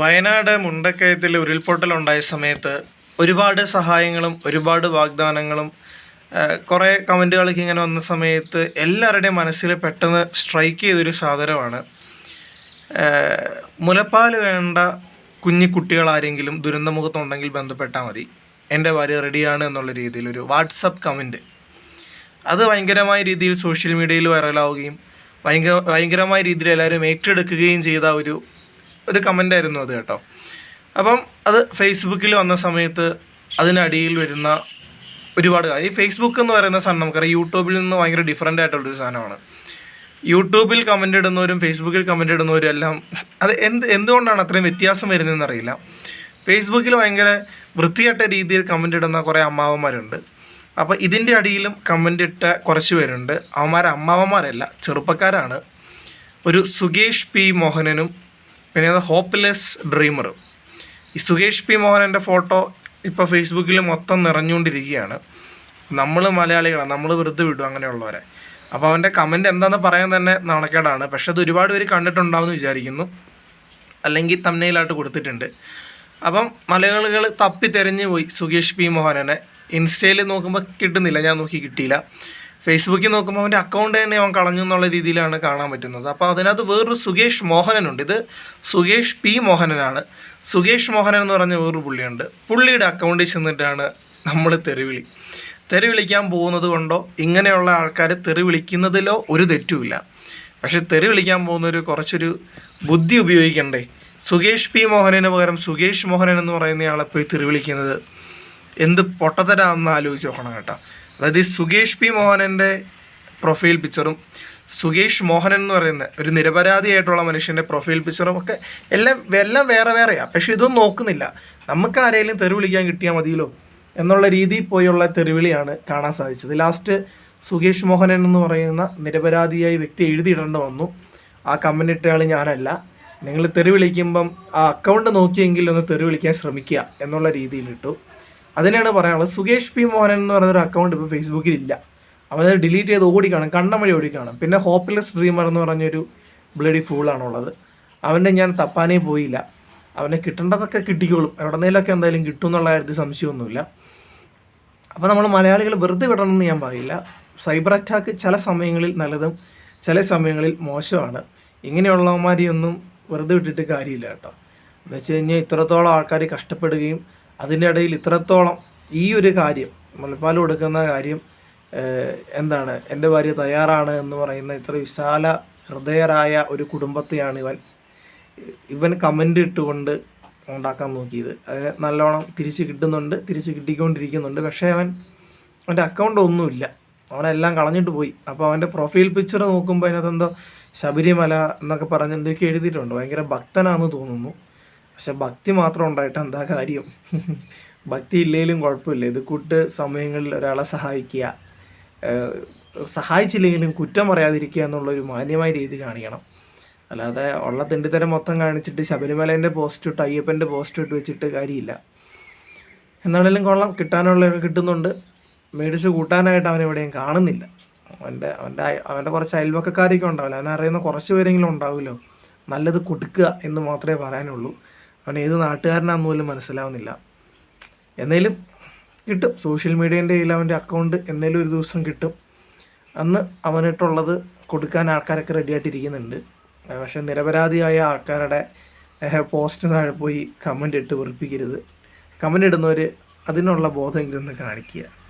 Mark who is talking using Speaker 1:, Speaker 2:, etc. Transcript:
Speaker 1: വയനാട് മുണ്ടക്കയത്തിൽ ഉരുൾപൊട്ടൽ ഉണ്ടായ സമയത്ത് ഒരുപാട് സഹായങ്ങളും ഒരുപാട് വാഗ്ദാനങ്ങളും കുറേ കമന്റുകളൊക്കെ ഇങ്ങനെ വന്ന സമയത്ത് എല്ലാവരുടെയും മനസ്സിൽ പെട്ടെന്ന് സ്ട്രൈക്ക് ചെയ്തൊരു സാധനമാണ്. മുലപ്പാൽ വേണ്ട കുഞ്ഞു കുട്ടികളാരെങ്കിലും ദുരന്തമുഖത്തുണ്ടെങ്കിൽ ബന്ധപ്പെട്ടാൽ മതി. എന്റെ ഭാര്യ റെഡിയാണ് എന്നുള്ള രീതിയിൽ ഒരു വാട്സപ്പ് കമന്റ്. അത് ഭയങ്കരമായ രീതിയിൽ സോഷ്യൽ മീഡിയയിൽ വൈറലാവുകയും ഭയങ്കര ഭയങ്കരമായ രീതിയിൽ എല്ലാവരും ഏറ്റെടുക്കുകയും ചെയ്ത ഒരു ഒരു കമന്റായിരുന്നു അത് കേട്ടോ. അപ്പം അത് ഫേസ്ബുക്കിൽ വന്ന സമയത്ത് അതിനടിയിൽ വരുന്ന ഒരുപാട് ഈ ഫേസ്ബുക്ക് എന്ന് പറയുന്ന സാധനം നമുക്കറിയാം യൂട്യൂബിൽ നിന്ന് ഭയങ്കര ഡിഫറെന്റ് ആയിട്ടുള്ളൊരു സാധനമാണ്. യൂട്യൂബിൽ കമന്റ് ഇടുന്നവരും ഫേസ്ബുക്കിൽ കമന്റ് ഇടുന്നവരും എല്ലാം അത് എന്ത് എന്തുകൊണ്ടാണ് അത്രയും വ്യത്യാസം വരുന്നതെന്ന് അറിയില്ല. ഫേസ്ബുക്കിൽ ഭയങ്കര വൃത്തികെട്ട രീതിയിൽ കമന്റ് ഇടുന്ന കുറേ അമ്മാവന്മാരുണ്ട്. അപ്പോൾ ഇതിന്റെ അടിയിലും കമന്റ് ഇട്ട കുറച്ച് പേരുണ്ട്. അവന്മാർ അമ്മാവന്മാരല്ല ചെറുപ്പക്കാരാണ്. ഒരു സുകേഷ് പി മോഹനനും പിന്നെ അത് ഹോപ്പ്ലെസ് ഡ്രീമർ. ഈ സുകേഷ് പി മോഹനന്റെ ഫോട്ടോ ഇപ്പോൾ ഫേസ്ബുക്കിൽ മൊത്തം നിറഞ്ഞുകൊണ്ടിരിക്കുകയാണ്. നമ്മൾ മലയാളികളാണ് നമ്മൾ വെറുതെ വിടും അങ്ങനെയുള്ളവരെ. അപ്പോൾ അവന്റെ കമന്റ് എന്താണെന്ന് പറയാൻ തന്നെ നാണക്കേടാണ്. പക്ഷെ അത് ഒരുപാട് പേര് കണ്ടിട്ടുണ്ടാവുമെന്ന് വിചാരിക്കുന്നു. അല്ലെങ്കിൽ തമ്മനയിലായിട്ട് കൊടുത്തിട്ടുണ്ട്. അപ്പം മലയാളികൾ തപ്പി തെരഞ്ഞു പോയി സുകേഷ് പി മോഹനനെ. ഇൻസ്റ്റയിൽ നോക്കുമ്പോൾ കിട്ടുന്നില്ല. ഞാൻ നോക്കി കിട്ടിയില്ല. ഫേസ്ബുക്കിൽ നോക്കുമ്പോൾ അവന്റെ അക്കൗണ്ട് തന്നെ അവൻ കളഞ്ഞു എന്നുള്ള രീതിയിലാണ് കാണാൻ പറ്റുന്നത്. അപ്പോൾ അതിനകത്ത് വേറൊരു സുകേഷ് മോഹനനുണ്ട്. ഇത് സുകേഷ് പി മോഹനനാണ്. സുകേഷ് മോഹനൻ എന്ന് പറഞ്ഞ വേറൊരു പുള്ളിയുണ്ട്. പുള്ളിയുടെ അക്കൗണ്ടിൽ ചെന്നിട്ടാണ് നമ്മൾ തെരുവിളി തെറി വിളിക്കാൻ പോകുന്നത് കൊണ്ടോ ഇങ്ങനെയുള്ള ആൾക്കാർ തെറി വിളിക്കുന്നതിലോ ഒരു തെറ്റുമില്ല. പക്ഷെ തെറി വിളിക്കാൻ പോകുന്നൊരു കുറച്ചൊരു ബുദ്ധി ഉപയോഗിക്കണ്ടേ? സുകേഷ് പി മോഹനന് പകരം സുകേഷ് മോഹനൻ എന്ന് പറയുന്നയാളെ പോയി തെറി എന്ത് പൊട്ടത്തരാന്ന് ആലോചിച്ച് നോക്കണം കേട്ടോ. അതായത് ഈ സുകേഷ് പി മോഹനന്റെ പ്രൊഫൈൽ പിക്ചറും സുകേഷ് മോഹനൻ എന്ന് പറയുന്ന ഒരു നിരപരാധിയായിട്ടുള്ള മനുഷ്യന്റെ പ്രൊഫൈൽ പിക്ചറും ഒക്കെ എല്ലാം എല്ലാം വേറെ വേറെയാണ് പക്ഷേ ഇതൊന്നും നോക്കുന്നില്ല. നമുക്ക് ആരെങ്കിലും തെറി വിളിക്കാൻ കിട്ടിയാൽ മതിയല്ലോ എന്നുള്ള രീതിയിൽ പോയുള്ള തെറിവിളിയാണ് കാണാൻ സാധിച്ചത്. ലാസ്റ്റ് സുകേഷ് മോഹനൻ എന്ന് പറയുന്ന നിരപരാധിയായി വ്യക്തി എഴുതിയിടേണ്ട വന്നു. ആ ഇട്ടയാൾ ഞാനല്ല. നിങ്ങൾ തെറി വിളിക്കുമ്പം ആ അക്കൗണ്ട് നോക്കിയെങ്കിൽ ഒന്ന് തെറി വിളിക്കാൻ ശ്രമിക്കുക എന്നുള്ള രീതിയിൽ ഇട്ടു. അതിനാണ് പറയാനുള്ളത്. സുകേഷ് പി മോഹനൻ എന്ന് പറയുന്ന ഒരു അക്കൗണ്ട് ഇപ്പോൾ ഫേസ്ബുക്കിൽ ഇല്ല. അവനത് ഡിലീറ്റ് ചെയ്ത് ഓടിക്കാണ് കണ്ണം വഴി ഓടിക്കാണ് പിന്നെ ഹോപ്പ്ലെസ് ഡ്രീമർ എന്ന് പറഞ്ഞൊരു ബ്ലഡി ഫൂളാണുള്ളത് അവന്റെ ഞാൻ തപ്പാനേ പോയില്ല. അവനെ കിട്ടേണ്ടതൊക്കെ കിട്ടിക്കോളും. എവിടെന്നേലൊക്കെ എന്തായാലും കിട്ടും എന്നുള്ള കാര്യത്തിൽ സംശയമൊന്നുമില്ല. അപ്പോൾ നമ്മൾ മലയാളികൾ വെറുതെ വിടണമെന്ന് ഞാൻ പറയില്ല. സൈബർ അറ്റാക്ക് ചില സമയങ്ങളിൽ നല്ലതും ചില സമയങ്ങളിൽ മോശമാണ്. ഇങ്ങനെയുള്ളവന്മാരെയൊന്നും വെറുതെ വിട്ടിട്ട് കാര്യമില്ല കേട്ടോ. എന്ന് വെച്ച് കഴിഞ്ഞാൽ ഇത്രത്തോളം ആൾക്കാർ കഷ്ടപ്പെടുകയും അതിന്റെ ഇടയിൽ ഇത്രത്തോളം ഈ ഒരു കാര്യം മുലപ്പാൽ കൊടുക്കുന്ന കാര്യം എന്താണ് എന്റെ ഭാര്യ തയ്യാറാണ് എന്ന് പറയുന്ന ഇത്ര വിശാല ഹൃദയരായ ഒരു കുടുംബത്തെയാണ് ഇവൻ ഇവൻ കമന്റ് ഇട്ടുകൊണ്ട് ഉണ്ടാക്കാൻ നോക്കിയത്. അതിന് നല്ലോണം തിരിച്ച് കിട്ടുന്നുണ്ട് തിരിച്ച് കിട്ടിക്കൊണ്ടിരിക്കുന്നുണ്ട്. പക്ഷേ അവൻ അവന്റെ അക്കൗണ്ട് ഒന്നുമില്ല. അവനെല്ലാം കളഞ്ഞിട്ട് പോയി. അപ്പോൾ അവന്റെ പ്രൊഫൈൽ പിക്ചർ നോക്കുമ്പോൾ അതിനകത്ത് എന്തോ ശബരിമല എന്നൊക്കെ പറഞ്ഞ് എന്തൊക്കെ എഴുതിയിട്ടുണ്ട്. ഭയങ്കര ഭക്തനാണെന്ന് തോന്നുന്നു. പക്ഷെ ഭക്തി മാത്രം ഉണ്ടായിട്ട് എന്താ കാര്യം? ഭക്തി ഇല്ലെങ്കിലും കുഴപ്പമില്ല. ഇത് കൂട്ട് സമയങ്ങളിൽ ഒരാളെ സഹായിക്കുക. സഹായിച്ചില്ലെങ്കിലും കുറ്റം പറയാതിരിക്കുക എന്നുള്ളൊരു മാന്യമായ രീതി കാണിക്കണം. അല്ലാതെ ഉള്ള തിണ്ടിത്തരം മൊത്തം കാണിച്ചിട്ട് ശബരിമലേന്റെ പോസ്റ്റ് ഇട്ട് അയ്യപ്പന്റെ പോസ്റ്റ് ഇട്ട് വെച്ചിട്ട് കാര്യമില്ല. എന്നാണേലും കൊള്ളാം. കിട്ടാനുള്ളതൊക്കെ കിട്ടുന്നുണ്ട്. മേടിച്ച് കൂട്ടാനായിട്ട് അവൻ എവിടെയും കാണുന്നില്ല. അവന്റെ അവന്റെ അവന്റെ കുറച്ച് അയൽവക്കക്കാരൊക്കെ ഉണ്ടാവില്ല? അവനറിയുന്ന കുറച്ച് പേരെങ്കിലും ഉണ്ടാവുമല്ലോ? നല്ലത് കൊടുക്കുക എന്ന് മാത്രമേ പറയാനുള്ളൂ. അവൻ ഏത് നാട്ടുകാരനാണെന്ന് പോലും മനസ്സിലാവുന്നില്ല. എന്നേലും കിട്ടും. സോഷ്യൽ മീഡിയേന്റെ കയ്യിൽ അവന്റെ അക്കൗണ്ട് എന്നേലും ഒരു ദിവസം കിട്ടും. അന്ന് അവനിട്ടുള്ളത് കൊടുക്കാൻ ആൾക്കാരൊക്കെ റെഡിയായിട്ടിരിക്കുന്നുണ്ട് പക്ഷെ നിരപരാധിയായ ആൾക്കാരുടെ പോസ്റ്റ് താഴെ പോയി കമന്റ് ഇട്ട് വെറുപ്പിക്കരുത്. കമന്റ് ഇടുന്നവർ അതിനുള്ള ബോധമെങ്കിലും ഒന്ന് കാണിക്കുക.